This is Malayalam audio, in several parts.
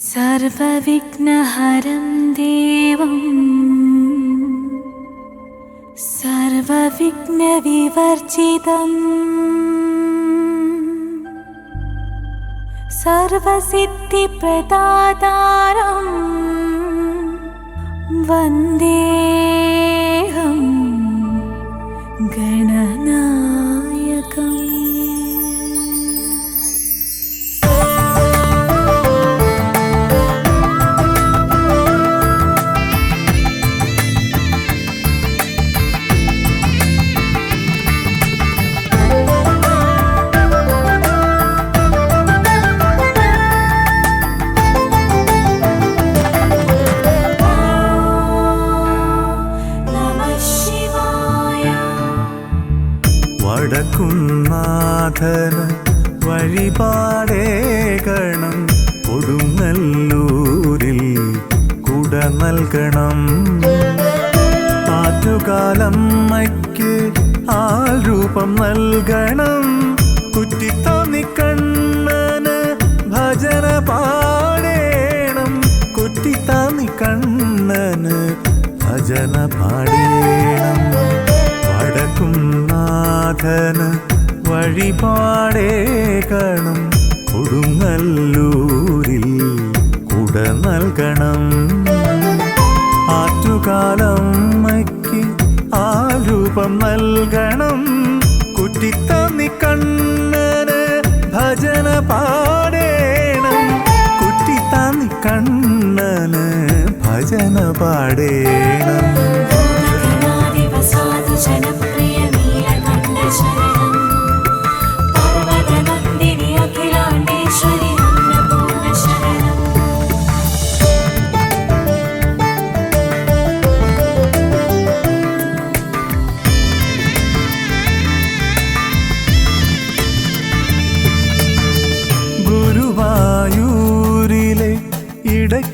सर्वविघ्नहरं देवम्। सर्वविघ्नविवर्जितम्। सर्वसिद्धिप्रदातारं वन्दे വടക്കുന്നാഥന് വഴിപാടേകണം കൊടുങ്ങല്ലൂരിൽ കുട നൽകണം. ആറ്റുകാലമ്മയ്ക്ക് ആ രൂപം നൽകണം. നാഥന് വഴിപാടേകണം കൊടുങ്ങല്ലൂരിൽ കുട നൽകണം. ആറ്റുകാലമ്മയ്ക്ക് ആ രൂപം നൽകണം. കുറ്റിത്തന്നി കണ്ണന് ഭജന പാടേണം. കുറ്റിത്താന്നി കണ്ണന് ഭജന പാടേണം.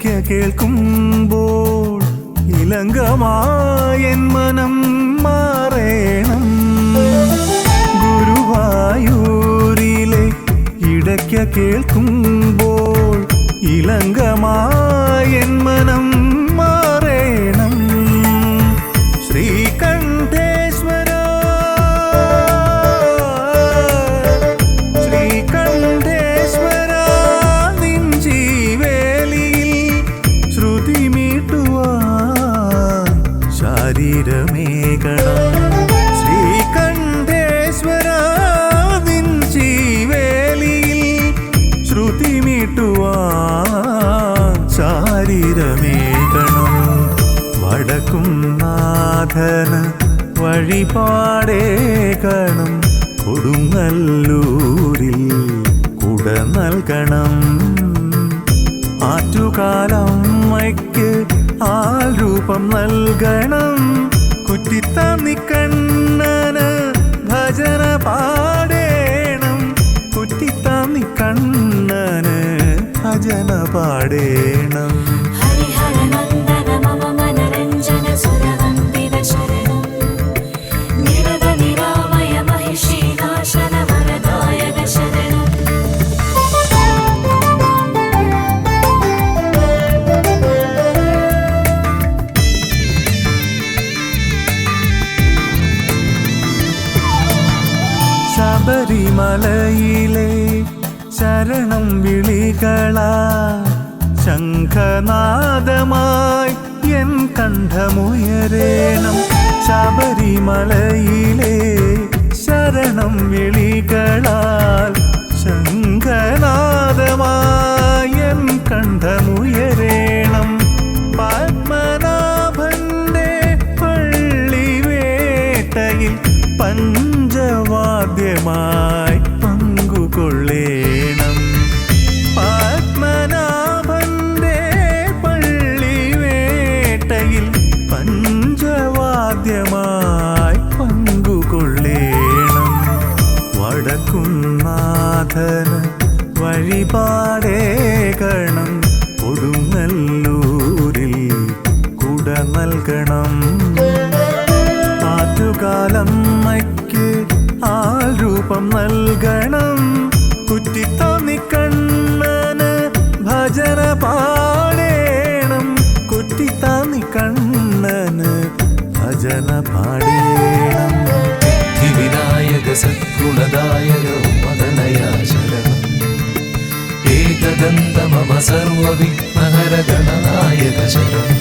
ഇടയ്ക്ക് കേൾക്കുമ്പോൾ ഇലങ്കമായൻ മനം മാറേണം. ഗുരുവായൂരിലെ ഇടയ്ക്ക് കേൾക്കുമ്പോൾ ഇലങ്കമായൻ വടക്കും നാഥന് വഴിപാടേകണം കൊടുങ്ങല്ലൂരിൽ കുട നൽകണം. ആറ്റുകാലമ്മയ്ക്ക് ആ രൂപം നൽകണം. കുറ്റിത്താന്നി കണ്ണന് ഭജന പാടേണം. കുറ്റിത്താന്നി കണ്ണന് ഭജന പാടേണം. ശബരിമലയിലെ ശരണം വിളികളാ. ശംഖനാദമായി എൻ കണ്ഠമുയരേണം. ശബരിമലയിലെ ശരണം വിളികളാൽ വഴിപാടേകണം കൊടുങ്ങല്ലൂരിൽ കുട നൽകണം. ആറ്റുകാലമ്മയ്ക്ക് ആ രൂപം നൽകണം. ഏകദന്ത മമ സർവവിഘ്നഹര ഗണനായക ശരണം